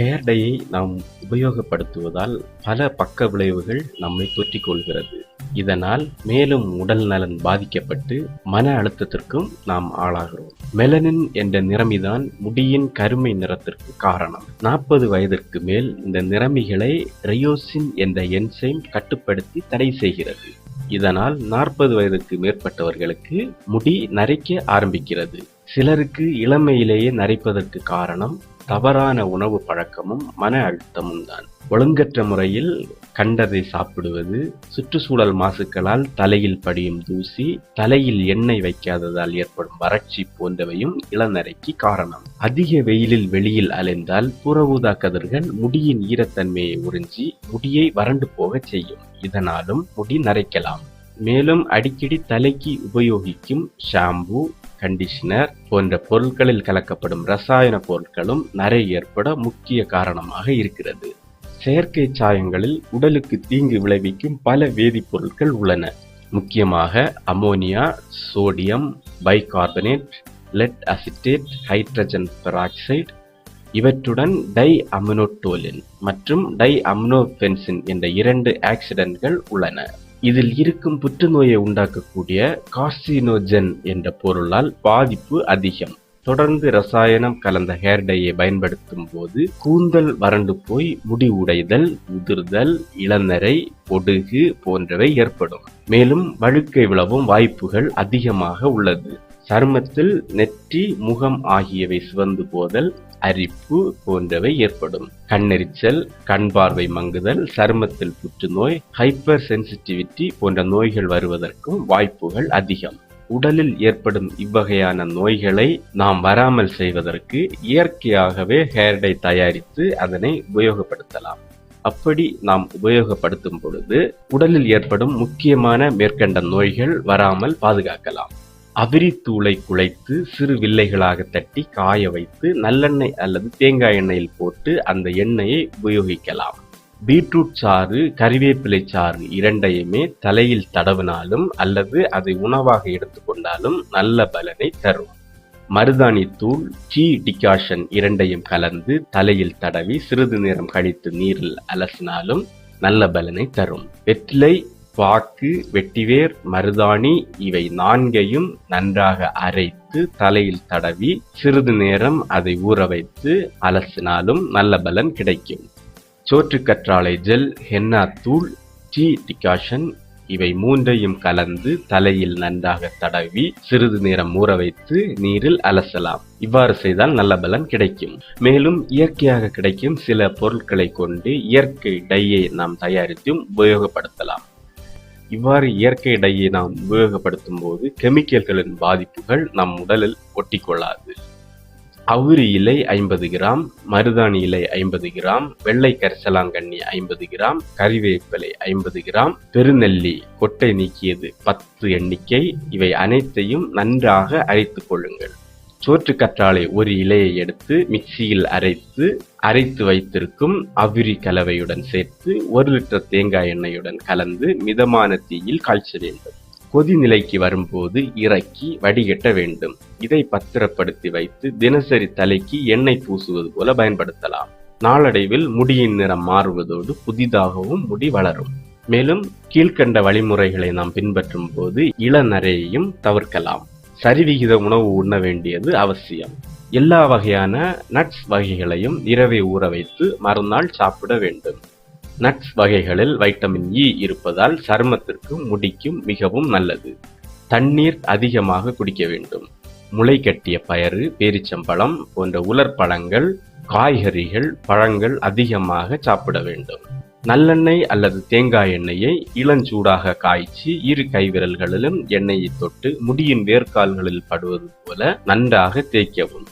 Hair டையை நாம் உபயோகப்படுத்துவதால் பல பக்க விளைவுகள் நம்மை தொற்றிக் கொள்கிறது இதனால் மேலும் உடல் நலன் பாதிக்கப்பட்டு மன அழுத்தத்திற்கும் நாம் ஆளாகிறோம். மெலனின் என்ற நிறமிதான் முடியின் கருமை நிறத்திற்கு காரணம். நாற்பது வயதிற்கு மேல் இந்த நிறமிகளை ரயோசின் என்ற என்சைம் கட்டுப்படுத்தி தடை செய்கிறது. இதனால் நாற்பது வயதுக்கு மேற்பட்டவர்களுக்கு முடி நரைக்க ஆரம்பிக்கிறது. சிலருக்கு இளமையிலேயே நரைப்பதற்கு காரணம் தவறான உணவு பழக்கமும் மன அழுத்தமும் தான். ஒழுங்கற்ற முறையில் கண்டதை சாப்பிடுவது சுற்றுச்சூழல் மாசுக்களால் தலையில் படியும் தூசி தலையில் எண்ணெய் வைக்காததால் ஏற்படும் வறட்சி போன்றவையும் இளநரைக்கு காரணம். அதிக வெயிலில் வெளியில் அலைந்தால் புற ஊதா கதிர்கள் முடியின் ஈரத்தன்மையை உறிஞ்சி முடியை வறண்டு போகச் செய்யும். இதனாலும் முடி நரைக்கலாம். மேலும் அடிக்கடி தலைக்கு உபயோகிக்கும் ஷாம்பு கண்டிஷனர் போன்ற பொருட்களில் கலக்கப்படும் ரசாயன பொருட்களும் நரை ஏற்பட முக்கிய காரணமாக இருக்கிறது. செயற்கை சாயங்களில் உடலுக்கு தீங்கு விளைவிக்கும் பல வேதிப்பொருட்கள் உள்ளன. முக்கியமாக ammonia sodium bicarbonate lead acetate hydrogen peroxide. இவற்றுடன் டை அமினோட்டோலின் மற்றும் டை அமினோபென்சின் என்ற இரண்டு ஆக்சிடென்ட்கள் உள்ளன. இதில் இருக்கும் புற்றுநோயை உண்டாக்கக்கூடிய கார்சினோஜென் என்ற பொருளால் பாதிப்பு அதிகம். தொடர்ந்து ரசாயனம் கலந்த ஹேர் டையை பயன்படுத்தும் போது கூந்தல் வறண்டு போய் முடி உடைதல் உதிர்தல் இளநரை பொடுகு போன்றவை ஏற்படும். மேலும் வழுக்கை விழவும் வாய்ப்புகள் அதிகமாக உள்ளது. சருமத்தில் நெற்றி முகம் ஆகியவை சிவந்து போதல் அரிப்பு போன்றவை ஏற்படும். கண்ணெரிச்சல் கண் பார்வை மங்குதல் சருமத்தில் புற்றுநோய் ஹைப்பர் சென்சிட்டிவிட்டி போன்ற நோய்கள் வருவதற்கும் வாய்ப்புகள் அதிகம். உடலில் ஏற்படும் இவ்வகையான நோய்களை நாம் வராமல் செய்வதற்கு இயற்கையாகவே ஹேர்டை தயாரித்து அதனை உபயோகப்படுத்தலாம். அப்படி நாம் உபயோகப்படுத்தும் பொழுது உடலில் ஏற்படும் முக்கியமான மேற்கண்ட நோய்கள் வராமல் பாதுகாக்கலாம். அவிரித்தூளை குழைத்து சிறு வில்லைகளாக தட்டி காய வைத்து நல்லெண்ணெய் அல்லது தேங்காய் எண்ணெயில் போட்டு அந்த எண்ணெயை உபயோகிக்கலாம். பீட்ரூட் சாறு கறிவேப்பிலை சாறு இரண்டையுமே தலையில் தடவினாலும் அல்லது அதை உணவாக எடுத்துக்கொண்டாலும் நல்ல பலனை தரும். மருதாணி தூள் டீ டிகாஷன் இரண்டையும் கலந்து தலையில் தடவி சிறிது நேரம் கழித்து நீரில் அலசினாலும் நல்ல பலனை தரும். வெற்றிலை வாக்கு வெட்டிவேர் மருதாணி இவை நான்கையும் நன்றாக அரைத்து தலையில் தடவி சிறிது நேரம் அதை ஊற வைத்து அலசினாலும் நல்ல பலன் கிடைக்கும். சோற்றுக்கற்றாழை ஜெல் ஹென்னா தூள் டீ டிகாஷன் இவை மூன்றையும் கலந்து தலையில் நன்றாக தடவி சிறிது நேரம் ஊற வைத்து நீரில் அலசலாம். இவ்வாறு செய்தால் நல்ல பலன் கிடைக்கும். மேலும் இயற்கையாக கிடைக்கும் சில பொருட்களை கொண்டு இயற்கை டையை நாம் தயாரித்தும் உபயோகப்படுத்தலாம். இவ்வாறு இயற்கை இடையை நாம் உபயோகப்படுத்தும் போது கெமிக்கல்களின் பாதிப்புகள் நம் உடலில் ஒட்டிக்கொள்ளாது. அவுரி இலை ஐம்பது கிராம் மருதாணி இலை ஐம்பது கிராம் வெள்ளை கரிசலாங்கண்ணி ஐம்பது கிராம் கறிவேப்பிலை ஐம்பது கிராம் பெருநெல்லி கொட்டை நீக்கியது பத்து எண்ணிக்கை. இவை அனைத்தையும் நன்றாக அரைத்துக் கொள்ளுங்கள். சோற்று கற்றாழை ஒரு இலையை எடுத்து மிக்சியில் அரைத்து அரைத்து வைத்திருக்கும் அவிரி கலவையுடன் சேர்த்து ஒரு லிட்டர் தேங்காய் எண்ணெயுடன் கலந்து மிதமான தீயில் காய்ச்ச வேண்டும். கொதி நிலைக்கு வரும்போது இறக்கி வடிகட்ட வேண்டும். இதை பத்திரப்படுத்தி வைத்து தினசரி தலைக்கு எண்ணெய் பூசுவது போல பயன்படுத்தலாம். நாளடைவில் முடியின் நிறம் மாறுவதோடு புதிதாகவும் முடி வளரும். மேலும் கீழ்கண்ட வழிமுறைகளை நாம் பின்பற்றும் போது இளநரையையும் தவிர்க்கலாம். சரிவிகித உணவு உண்ண வேண்டியது அவசியம். எல்லா வகையான நட்ஸ் வகைகளையும் இரவே ஊற வைத்து மறுநாள் சாப்பிட வேண்டும். நட்ஸ் வகைகளில் வைட்டமின் இ இருப்பதால் சருமத்திற்கும் முடிக்கும் மிகவும் நல்லது. தண்ணீர் அதிகமாக குடிக்க வேண்டும். முளை கட்டிய பயறு பேரிச்சம்பழம் போன்ற உலர் பழங்கள் காய்கறிகள் பழங்கள் அதிகமாக சாப்பிட வேண்டும். நல்லெண்ணெய் அல்லது தேங்காய் எண்ணெயை இளஞ்சூடாக காய்ச்சி இரு கைவிரல்களிலும் எண்ணெயை தொட்டு முடியின் வேர்க்கால்களில் படுவது போல நன்றாக தேய்க்கவும்.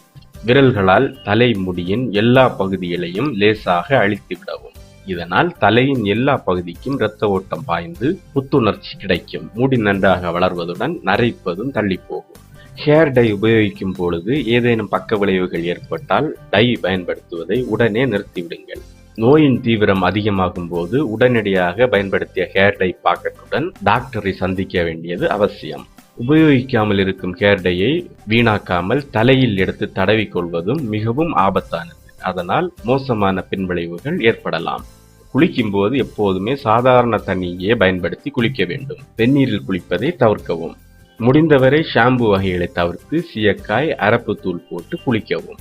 விரல்களால் தலை முடியின் எல்லா பகுதிகளையும் லேசாக அழித்து விடவும். இதனால் தலையின் எல்லா பகுதிக்கும் இரத்த ஓட்டம் பாய்ந்து புத்துணர்ச்சி கிடைக்கும். முடி நன்றாக வளர்வதுடன் நரைப்பதும் தள்ளி போகும் ஹேர் டை உபயோகிக்கும் பொழுது ஏதேனும் பக்க விளைவுகள் ஏற்பட்டால் டை பயன்படுத்துவதை உடனே நிறுத்திவிடுங்கள். நோயின் தீவிரம் அதிகமாகும் போது உடனடியாக பயன்படுத்திய ஹேர் டை பாக்கெட்டுடன் டாக்டரை சந்திக்க வேண்டியது அவசியம். உபயோகிக்காமல் இருக்கும் ஹேர் டையை வீணாக்காமல் தலையில் எடுத்து தடவிக்கொள்வதும் மிகவும் ஆபத்தானது. அதனால் மோசமான பின்விளைவுகள் ஏற்படலாம். குளிக்கும்போது எப்போதுமே சாதாரண தண்ணியே பயன்படுத்தி குளிக்க வேண்டும். வெந்நீரில் குளிப்பதை தவிர்க்கவும். முடிந்தவரை ஷாம்பு வகைகளை தவிர்த்து சீயக்காய் அரப்பு தூள் போட்டு குளிக்கவும்.